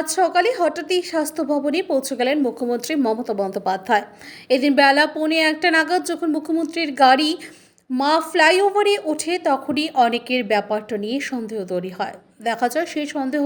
আজ সকালে হঠাৎই স্বাস্থ্য ভবনে পৌঁছে গেলেন মুখ্যমন্ত্রী মমতা বন্দ্যোপাধ্যায়। এদিন বেলা পৌনে একটা নাগাদ যখন মুখ্যমন্ত্রীর গাড়ি মা ফ্লাইওভারে ওঠে, তখনই অনেকের ব্যাপারটা নিয়ে সন্দেহ তৈরি হয়। দেখা যায় সেই সন্দেহ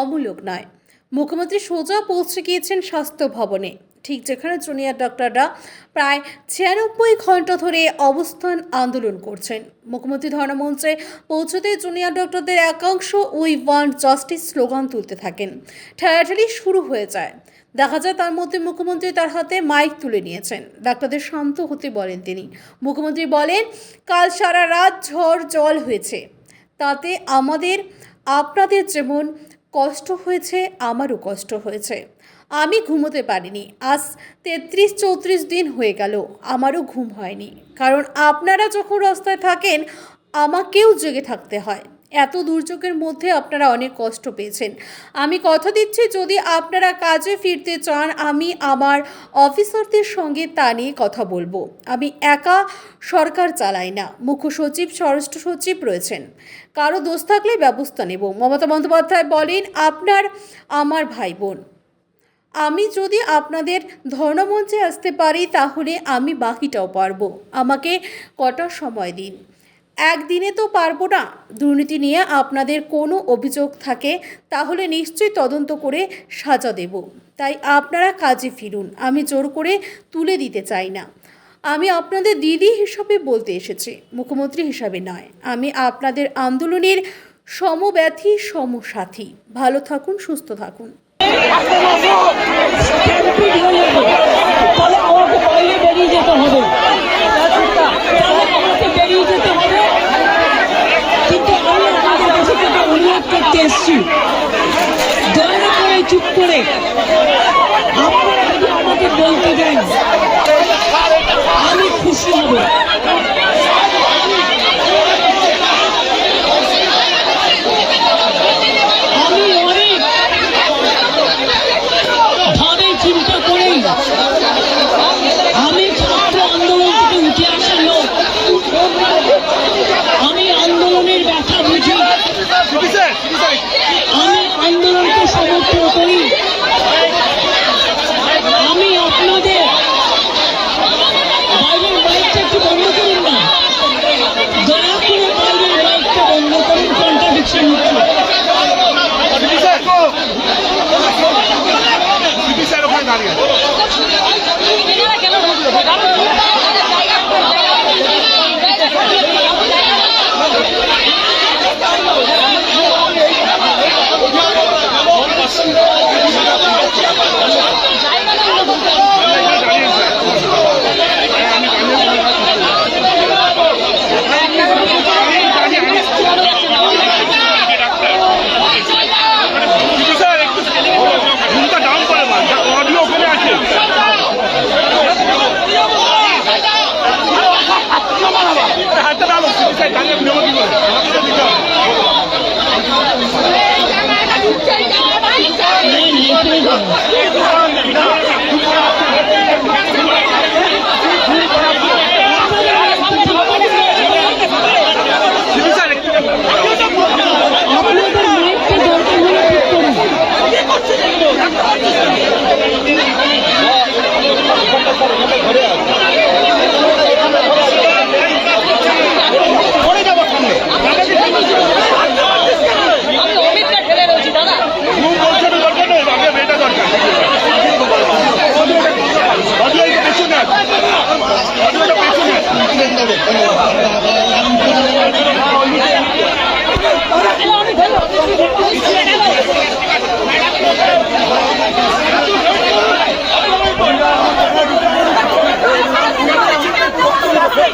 অমূলক নয়। মুখ্যমন্ত্রী সোজা পৌঁছে গিয়েছেন স্বাস্থ্য ভবনে ঠিক যেখানে জুনিয়র ডক্টররা প্রায় ছিয়ানব্বই ঘণ্টা ধরে অবস্থান আন্দোলন করছেন। মুখ্যমন্ত্রী ধর্মমঞ্চে পৌঁছতে জুনিয়র ডক্টরদের একাংশ উই ওয়ান্ট জাস্টিস স্লোগান তুলতে থাকেন। ঠেলাঠেলি শুরু হয়ে যায়। দেখা যায় তার মধ্যে মুখ্যমন্ত্রী তার হাতে মাইক তুলে নিয়েছেন। ডাক্তারদের শান্ত হতে বলেন তিনি। মুখ্যমন্ত্রী বলেন, কাল সারা রাত ঝড় জল হয়েছে। তাতে আমাদের, আপনাদের যেমন কষ্ট হয়েছে, আমারও কষ্ট হয়েছে। আমি ঘুমোতে পারিনি। আজ তেত্রিশ চৌত্রিশ দিন হয়ে গেল, আমারও ঘুম হয়নি। কারণ আপনারা যখন রাস্তায় থাকেন, আমাকেও জেগে থাকতে হয়। এত দুর্যোগের মধ্যে আপনারা অনেক কষ্ট পেয়েছেন। আমি কথা দিচ্ছি, যদি আপনারা কাজে ফিরতে চান, আমি আমার অফিসারদের সঙ্গে তা নিয়ে কথা বলব। আমি একা সরকার চালাই না, মুখ্য সচিব, স্বরাষ্ট্র সচিব রয়েছেন। কারও দোষ থাকলে ব্যবস্থা নেব। মমতা বন্দ্যোপাধ্যায় বলেন, আপনার, আমার ভাই বোন। আমি যদি আপনাদের ধর্মমঞ্চে আসতে পারি, তাহলে আমি বাকিটাও পারব। আমাকে কটা সময় দিন? একদিনে তো পারব না। দুর্নীতি নিয়ে আপনাদের কোনো অভিযোগ থাকে, তাহলে নিশ্চয়ই তদন্ত করে সাজা দেব। তাই আপনারা কাজে ফিরুন। আমি জোর করে তুলে দিতে চাই না। আমি আপনাদের দিদি হিসাবে বলতে এসেছি, মুখ্যমন্ত্রী হিসাবে নয়। আমি আপনাদের আন্দোলনের সমব্যথী সমসাথী। ভালো থাকুন, সুস্থ থাকুন। তাহলে আমাকে বাইরে বেরিয়ে যেতে হবে তাহলে আমাকে বেরিয়ে যেতে হবে কিন্তু আমি আপনাদের কাছে থেকে অনুরোধ করতে এসছি করে চুপ করে আপনারা আমাকে বলতে দেন। আমি খুশি হব।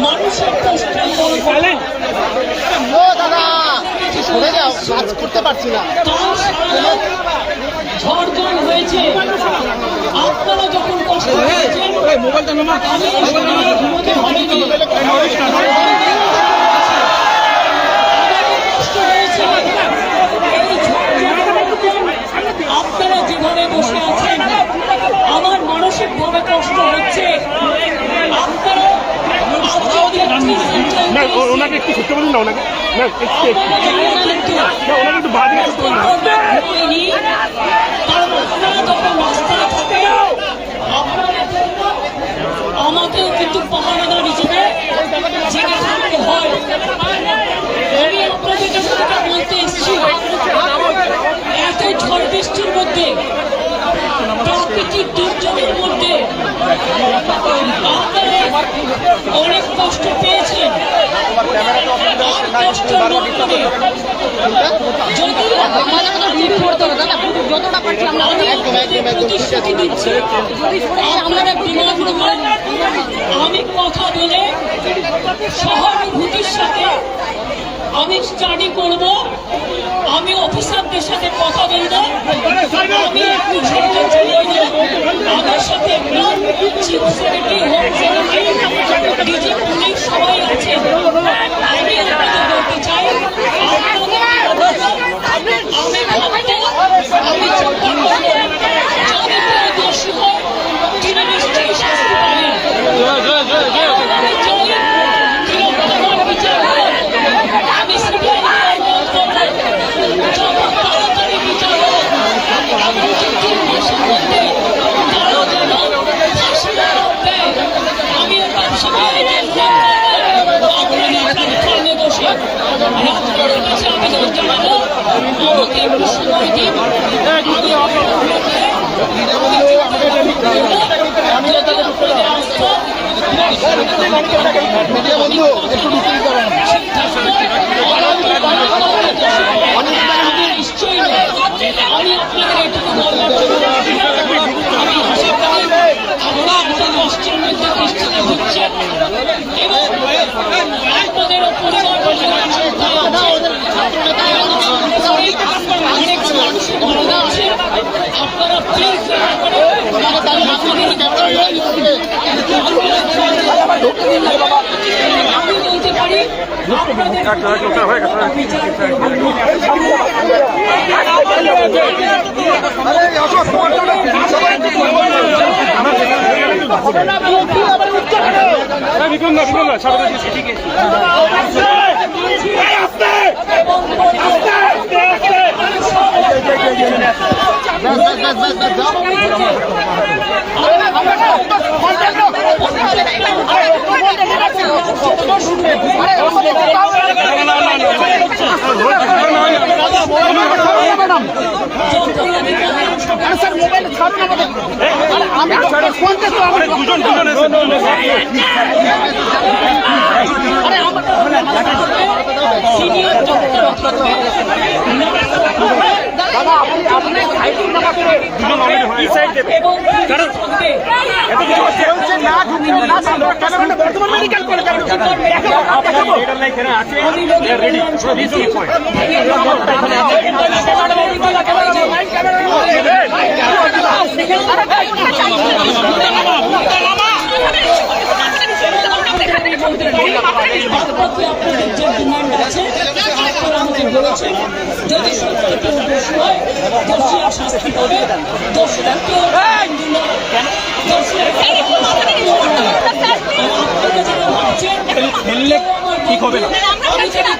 মানুষের কষ্ট। বড় দাদা সরে যাও কাজ করতে পারছি না। ঝড় জল হয়েছে। আপনারা যখন কষ্ট হয়েছেন আমি এই সময় ঘুমোতে পারিনি কষ্ট হয়েছে এই ঝড় জল আপনারা যেভাবে বসে আছেন আমার মানসিক ভাবে কষ্ট হচ্ছে আপনারা আজকে দেখছি না ও- ওনাকে একটু সত্যি বলুন না ওনাকে না একটু একটু আপনারা জানেন কিন্তু না ওনাকে একটু বাদ দিয়ে সত্যি বলুন না। হয়নি কারণ আপনারা যখন রাস্তায় থাকেন আপনাদের জন্য আমাকেও কিন্তু পাহারাদার হিসেবে জেগে থাকতে হয় আমি আপনাদের কাছে যেটা বলতে এসেছি এত ঝড় বৃষ্টির মধ্যে প্রাকৃতিক দুর্যোগের মধ্যে আপনারা অনেক কষ্ট পেয়েছেন আর কষ্ট লোক করে যদি আমি কথা বলে সহানুভূতির সাথে আমি স্টাডি করব। আমি অফিসারদের সাথে কথা বলব। আমি একটু ছোট্ট চলে আমার সাথে একটু চিফ সেক্রেটারি আছে আমি আপনাদের বলতে চাই। আমি ভাবতে আমি যদি কেউ দোষী হয় তিনি নিশ্চয়ই শাস্তি পাবেন আমি চাই কীরকম আমার বিচার হোক আমি সিবিআই অনুরোধ করব যত তাড়াতাড়ি বিচার হোক এমনকি তিন মাসের মধ্যে তারা যেন ফাঁসি না দেয় আমি এবার সিবিআই অনুরোধ করব আপনাদের প্ল্যাটফর্মে বসে রাজনীতির কাছে আবেদন জানাব আমাকে একটু সময় দিন আমি আপনাদের যদি আপনাদের আসতো মিডিয়া বন্ধু একটু ঢুকে দিতে পারেন নিশ্চয়ই নয়। আমি আপনাদের এটুকু বলবার জন্য আমি আশা করি আপনারা একটা কষ্টের মধ্যে কষ্টে ভুগছেন এবং আপনাদের পরিবার পরিবার চিন্তায় আছেন এবং অনেক মানুষের ভালো লাগছে আপনারা প্লিজ দয়া করে আমি বলতে পারি আপনাদের বিচার করব না, বিক্রম না বিক্রম না দিকে ঠিক আছে ব্যাস ব্যাস ব্যাস যাও দুজন দুজন এসে সিনিয়র ডক্টর দুজন অলরেডি হয়ে গেছে। এবং থাকবে এত কিছু হচ্ছে বর্তমান মেডিকেল কলেজ এখানে আছে। রেডি দিস ইজ পয়েন্ট যে ডিমান্ড আছে। বলেছেন যদি সত্যি কেউ দোষী হয় দোষীরা শাস্তি পাবে। দোষীরা কেউ ঠিক হবে না। আমি যারা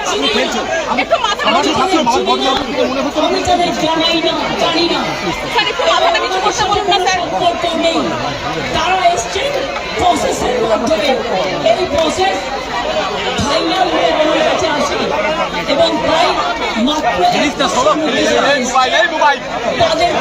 তারা এসছে প্রসেসের মাধ্যমে এই প্রসেস ফাইনাল হয়ে আমার কাছে আসে। এবং প্রায় মাত্র তাদের